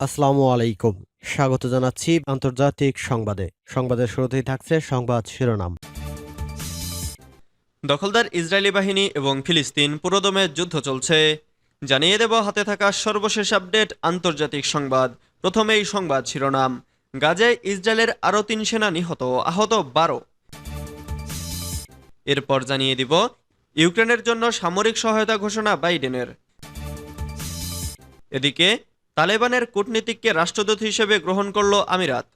আসসালামু আলাইকুম। স্বাগত জানাচ্ছি আন্তর্জাতিক সংবাদে। সংবাদের শুরুতেই থাকছে সংবাদ শিরোনাম। দখলদার ইসরায়েলি বাহিনী এবং ফিলিস্তিন পুরোদমে যুদ্ধ চলছে। জানিয়ে দেব হাতে থাকা সর্বশেষ আপডেট আন্তর্জাতিক সংবাদ। প্রথমেই সংবাদ শিরোনাম। গাজায় ইসরায়েলের আরও তিন সেনা নিহত, আহত বারো। এরপর জানিয়ে দিব, ইউক্রেনের জন্য সামরিক সহায়তা ঘোষণা বাইডেনের। এদিকে তালেবানের কূটনীতিককে রাষ্ট্রদূত হিসেবে গ্রহণ করল আমিরাত।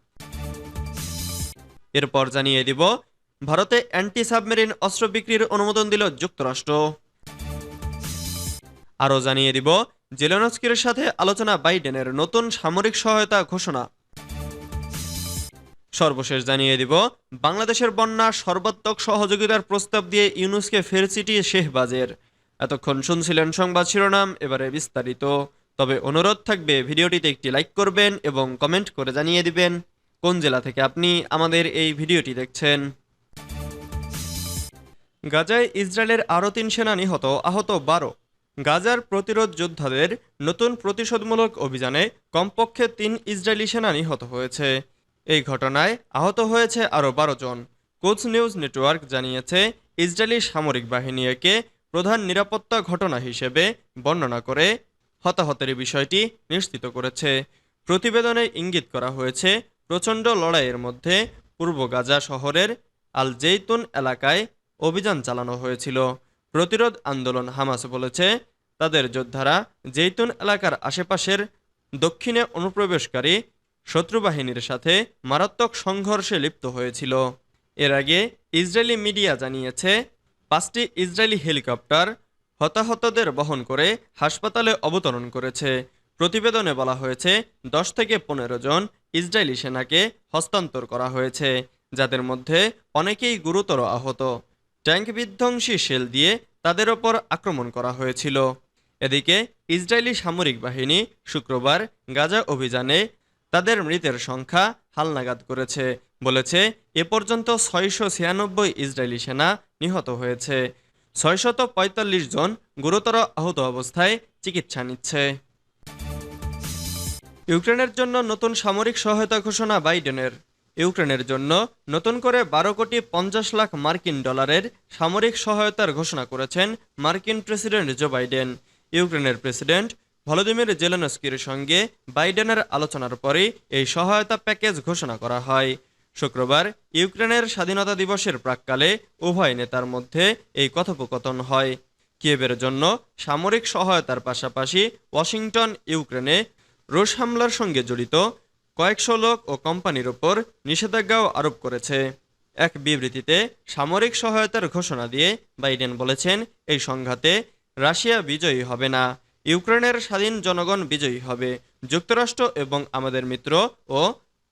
এরপর জানিয়ে দিব, ভারতে অ্যান্টি সাবমেরিন অস্ত্র বিক্রির অনুমোদন দিল যুক্তরাষ্ট্র। আরও জানিয়ে দিব, জেলেনস্কির সাথে আলোচনা বাইডেনের নতুন সামরিক সহায়তা ঘোষণা। সর্বশেষ জানিয়ে দিব, বাংলাদেশের বন্যা সর্বাত্মক সহযোগিতার প্রস্তাব দিয়ে ইউনুসকে ফের চিঠি শেহবাজের। এতক্ষণ শুনছিলেন সংবাদ শিরোনাম, এবারে বিস্তারিত। তবে অনুরোধ থাকবে ভিডিওটিতে একটি লাইক করবেন এবং কমেন্ট করে জানিয়ে দিবেন কোন জেলা থেকে আপনি আমাদের এই ভিডিওটি দেখছেন। গাজায় ইসরায়েলের আরও তিন সেনা নিহত, আহত বারো। গাজার প্রতিরোধ যোদ্ধাদের নতুন প্রতিশোধমূলক অভিযানে কমপক্ষে তিন ইসরায়েলি সেনা নিহত হয়েছে। এই ঘটনায় আহত হয়েছে আরও বারো জন। কোচ নিউজ নেটওয়ার্ক জানিয়েছে, ইসরায়েলি সামরিক বাহিনী একে প্রধান নিরাপত্তা ঘটনা হিসেবে বর্ণনা করে হতাহতের বিষয়টি নিশ্চিত করেছে। প্রতিবেদনে ইঙ্গিত করা হয়েছে, প্রচণ্ড লড়াইয়ের মধ্যে পূর্ব গাজা শহরের আল জেইতুন এলাকায় অভিযান চালানো হয়েছিল। প্রতিরোধ আন্দোলন হামাস বলেছে, তাদের যোদ্ধারা জেইতুন এলাকার আশেপাশের দক্ষিণে অনুপ্রবেশকারী শত্রু বাহিনীর সাথে মারাত্মক সংঘর্ষে লিপ্ত হয়েছিল। এর আগে ইসরায়েলি মিডিয়া জানিয়েছে, পাঁচটি ইসরায়েলি হেলিকপ্টার হতাহতদের বহন করে হাসপাতালে অবতরণ করেছে। প্রতিবেদনে বলা হয়েছে, দশ থেকে পনেরো জন ইসরায়েলি সেনাকে হস্তান্তর করা হয়েছে, যাদের মধ্যে অনেকেই গুরুতর আহত। ট্যাঙ্ক বিধ্বংসী শেল দিয়ে তাদের ওপর আক্রমণ করা হয়েছিল। এদিকে ইসরায়েলি সামরিক বাহিনী শুক্রবার গাজা অভিযানে তাদের মৃতের সংখ্যা হালনাগাদ করেছে, বলেছে, এ পর্যন্ত ছয়শো ছিয়ানব্বই ইসরায়েলি সেনা নিহত হয়েছে। ছয়শত পঁয়তাল্লিশ জন গুরুতর আহত অবস্থায় চিকিৎসা নিচ্ছে। ইউক্রেনের জন্য নতুন সামরিক সহায়তা ঘোষণা বাইডেনের। ইউক্রেনের জন্য নতুন করে বারো কোটি পঞ্চাশ লাখ মার্কিন ডলারের সামরিক সহায়তার ঘোষণা করেছেন মার্কিন প্রেসিডেন্ট জো বাইডেন। ইউক্রেনের প্রেসিডেন্ট ভলোদিমির জেলেনস্কির সঙ্গে বাইডেনের আলোচনার পরেই এই সহায়তা প্যাকেজ ঘোষণা করা হয়। শুক্রবার ইউক্রেনের স্বাধীনতা দিবসের প্রাককালে উভয় নেতার মধ্যে এই কথোপকথন হয়। কিয়েভের জন্য সামরিক সহায়তার পাশাপাশি ওয়াশিংটন, ইউক্রেনে রুশ হামলার সঙ্গে জড়িত কয়েকশো লোক ও কোম্পানির ওপর নিষেধাজ্ঞাও আরোপ করেছে। এক বিবৃতিতে সামরিক সহায়তার ঘোষণা দিয়ে বাইডেন বলেছেন, এই সংঘাতে রাশিয়া বিজয়ী হবে না, ইউক্রেনের স্বাধীন জনগণ বিজয়ী হবে, যুক্তরাষ্ট্র এবং আমাদের মিত্র ও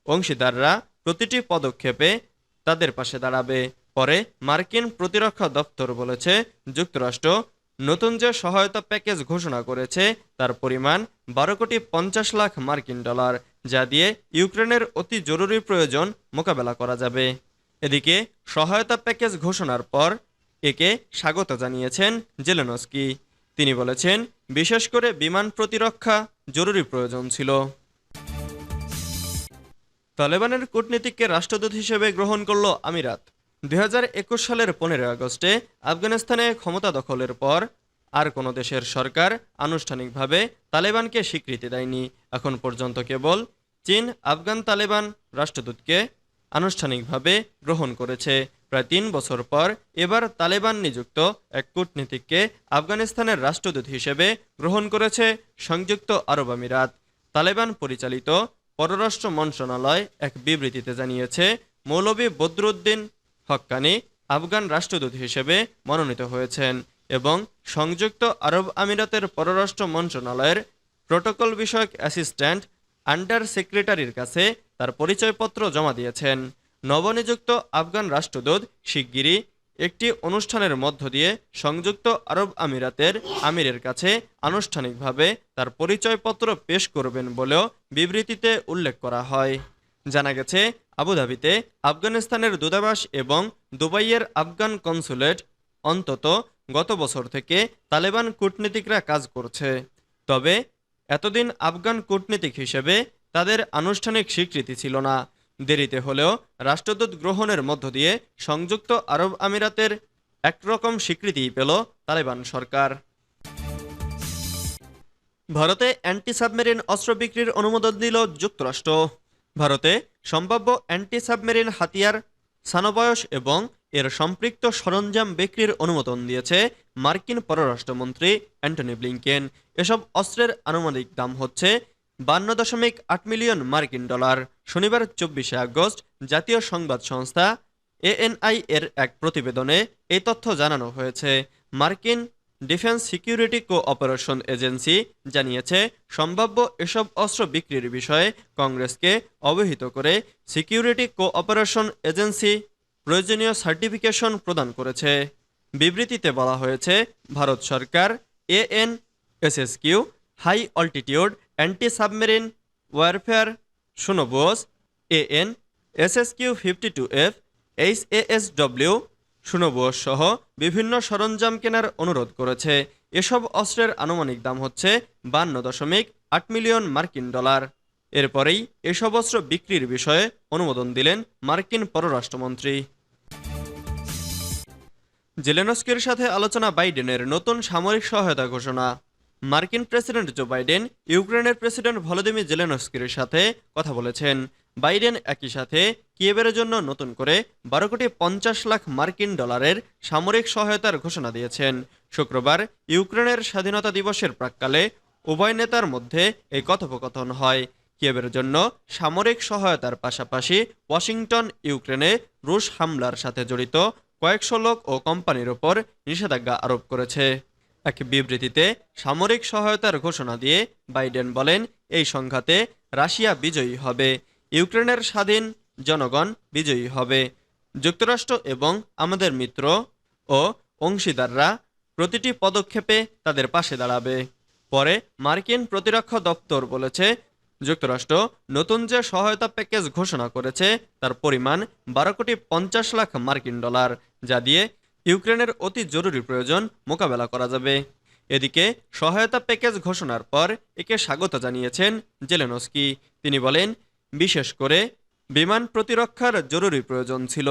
অংশীদাররা প্রতিটি পদক্ষেপে তাদের পাশে দাঁড়াবে। পরে মার্কিন প্রতিরক্ষা দপ্তর বলেছে, যুক্তরাষ্ট্র নতুন যে সহায়তা প্যাকেজ ঘোষণা করেছে, তার পরিমাণ বারো কোটি পঞ্চাশ লাখ মার্কিন ডলার, যা দিয়ে ইউক্রেনের অতি জরুরি প্রয়োজন মোকাবেলা করা যাবে। এদিকে সহায়তা প্যাকেজ ঘোষণার পর একে স্বাগত জানিয়েছেন জেলেনস্কি। তিনি বলেছেন, বিশেষ করে বিমান প্রতিরক্ষা জরুরি প্রয়োজন ছিল। তালেবানের কূটনীতিককে রাষ্ট্রদূত হিসেবে গ্রহণ করল আমিরাত। দুই হাজার একুশ সালের পনেরো আগস্টে আফগানিস্তানে ক্ষমতা দখলের পর আর কোনো দেশের সরকার আনুষ্ঠানিকভাবে তালেবানকে স্বীকৃতি দেয়নি। এখন পর্যন্ত কেবল চীন, আফগান তালেবান রাষ্ট্রদূতকে আনুষ্ঠানিকভাবে গ্রহণ করেছে। প্রায় তিন বছর পর এবার তালেবান নিযুক্ত এক কূটনীতিককে আফগানিস্তানের রাষ্ট্রদূত হিসেবে গ্রহণ করেছে সংযুক্ত আরব আমিরাত। তালেবান পরিচালিত পররাষ্ট্র মন্ত্রণালয় এক বিবৃতিতে জানিয়েছে, মৌলভী বদরুদ্দিন হক্কানি আফগান রাষ্ট্রদূত হিসেবে মনোনীত হয়েছেন এবং সংযুক্ত আরব আমিরাতের পররাষ্ট্র মন্ত্রণালয়ের প্রোটোকল বিষয়ক অ্যাসিস্ট্যান্ট আন্ডার সেক্রেটারির কাছে তার পরিচয়পত্র জমা দিয়েছেন। নবনিযুক্ত আফগান রাষ্ট্রদূত শিগগিরই একটি অনুষ্ঠানের মধ্য দিয়ে সংযুক্ত আরব আমিরাতের আমিরের কাছে আনুষ্ঠানিকভাবে তার পরিচয়পত্র পেশ করবেন বলেও বিবৃতিতে উল্লেখ করা হয়। জানা গেছে, আবুধাবিতে আফগানিস্তানের দূতাবাস এবং দুবাইয়ের আফগান কনসুলেট অন্তত গত বছর থেকে তালেবান কূটনীতিকরা কাজ করছে। তবে এতদিন আফগান কূটনীতিক হিসেবে তাদের আনুষ্ঠানিক স্বীকৃতি ছিল না। দেরিতে হলেও রাষ্ট্রদূত গ্রহণের মধ্য দিয়ে সংযুক্ত আরব আমিরাতের একরকম স্বীকৃতি পেল তালেবান সরকার। ভারতে অ্যান্টি সাবমেরিন অস্ত্র বিক্রির অনুমোদন দিল যুক্তরাষ্ট্র। ভারতে সম্ভাব্য অ্যান্টি সাবমেরিন হাতিয়ার সানবয়স এবং এর সম্পৃক্ত সরঞ্জাম বিক্রির অনুমোদন দিয়েছে মার্কিন পররাষ্ট্রমন্ত্রী অ্যান্টনি ব্লিংকেন। এসব অস্ত্রের আনুমানিক দাম হচ্ছে বান্ন দশমিক আট মিলিয়ন মার্কিন ডলার। শনিবার, চব্বিশে আগস্ট, জাতীয় সংবাদ সংস্থা এএনআই এর এক প্রতিবেদনে এই তথ্য জানানো হয়েছে। মার্কিন ডিফেন্স সিকিউরিটি কোঅপারেশন এজেন্সি জানিয়েছে, সম্ভাব্য এসব অস্ত্র বিক্রির বিষয়ে কংগ্রেসকে অবহিত করে সিকিউরিটি কোঅপারেশন এজেন্সি প্রয়োজনীয় সার্টিফিকেশন প্রদান করেছে। বিবৃতিতে বলা হয়েছে, ভারত সরকার AN SSQ high altitude anti submarine warfare sonobuoys S SSQ fifty two F H ASW sonobuoys সহ বিভিন্ন সরঞ্জাম কেনার অনুরোধ করেছে। এসব অস্ত্রের আনুমানিক দাম হচ্ছে বান্ন দশমিক আট মিলিয়ন মার্কিন ডলার। এরপরেই এসব অস্ত্র বিক্রির বিষয়ে অনুমোদন দিলেন মার্কিন পররাষ্ট্রমন্ত্রী। জেলেনস্কির সাথে আলোচনা বাইডেনের নতুন সামরিক সহায়তা ঘোষণা। মার্কিন প্রেসিডেন্ট জো বাইডেন, ইউক্রেনের প্রেসিডেন্ট ভলোদিমির জেলেনস্কির সাথে কথা বলেছেন। বাইডেন একই সাথে কিয়েবের জন্য নতুন করে বারো কোটি পঞ্চাশ লাখ মার্কিন ডলারের সামরিক সহায়তার ঘোষণা দিয়েছেন। শুক্রবার ইউক্রেনের স্বাধীনতা দিবসের প্রাক্কালে উভয় নেতার মধ্যে এই কথোপকথন হয়। কিয়েবের জন্য সামরিক সহায়তার পাশাপাশি ওয়াশিংটন, ইউক্রেনে রুশ হামলার সাথে জড়িত কয়েকশো লোক ও কোম্পানির ওপর নিষেধাজ্ঞা আরোপ করেছে। এক বিবৃতিতে সামরিক সহায়তার ঘোষণা দিয়ে বাইডেন বলেন, এই সংঘাতে রাশিয়া বিজয়ী হবে, ইউক্রেনের স্বাধীন জনগণ বিজয়ী হবে। যুক্তরাষ্ট্র এবং আমাদের মিত্র ও অংশীদাররা প্রতিটি পদক্ষেপে তাদের পাশে দাঁড়াবে। পরে মার্কিন প্রতিরক্ষা দপ্তর বলেছে, যুক্তরাষ্ট্র নতুন যে সহায়তা প্যাকেজ ঘোষণা করেছে, তার পরিমাণ বারো কোটি পঞ্চাশ লাখ মার্কিন ডলার, যা দিয়ে ইউক্রেনের অতি জরুরি প্রয়োজন মোকাবেলা করা যাবে। এদিকে সহায়তা প্যাকেজ ঘোষণার পর একে স্বাগত জানিয়েছেন জেলেনস্কি। তিনি বলেন, বিশেষ করে বিমান প্রতিরক্ষার জরুরি প্রয়োজন ছিল।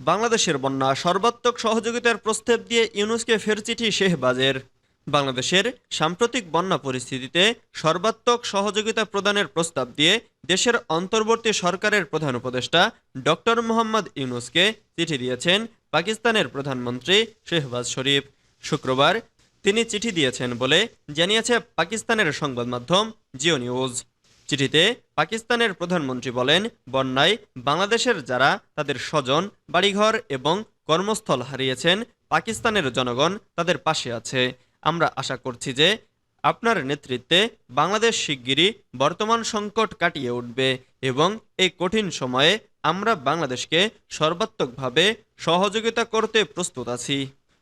বাংলাদেশের বন্যা সর্বাত্মক সহযোগিতার প্রস্তাব দিয়ে ইউনুসকে ফের চিঠি শেহবাজের। বাংলাদেশের সাম্প্রতিক বন্যা পরিস্থিতিতে সর্বাত্মক সহযোগিতা প্রদানের প্রস্তাব দিয়ে দেশের অন্তর্বর্তী সরকারের প্রধান উপদেষ্টা ডক্টর মোহাম্মদ ইউনুসকে চিঠি দিয়েছেন পাকিস্তানের প্রধানমন্ত্রী শেহবাজ শরীফ। শুক্রবার তিনি চিঠি দিয়েছেন বলে জানিয়েছে পাকিস্তানের সংবাদ মাধ্যম জিও নিউজ। চিঠিতে পাকিস্তানের প্রধানমন্ত্রী বলেন, বন্যায় বাংলাদেশের যারা তাদের স্বজন, বাড়িঘর এবং কর্মস্থল হারিয়েছেন, পাকিস্তানের জনগণ তাদের পাশে আছে। আমরা আশা করছি যে আপনার নেতৃত্বে বাংলাদেশ শিগগিরই বর্তমান সংকট কাটিয়ে উঠবে এবং এই কঠিন সময়ে আমরা বাংলাদেশকে সর্বাত্মকভাবে সহযোগিতা করতে প্রস্তুত আছি।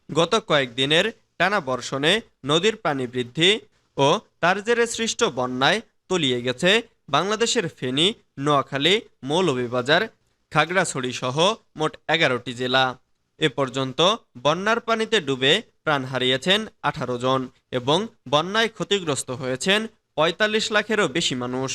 গত কয়েকদিনের টানা বর্ষণে নদীর পানি বৃদ্ধি ও তার জেরে সৃষ্ট বন্যায় তলিয়ে গেছে বাংলাদেশের ফেনী, নোয়াখালী, মৌলভীবাজার খাগড়াছড়ি সহ মোট এগারোটি জেলা। এ পর্যন্ত বন্যার পানিতে ডুবে প্রাণ হারিয়েছেন আঠারো জন এবং বন্যায় ক্ষতিগ্রস্ত হয়েছেন পঁয়তাল্লিশ লাখেরও বেশি মানুষ।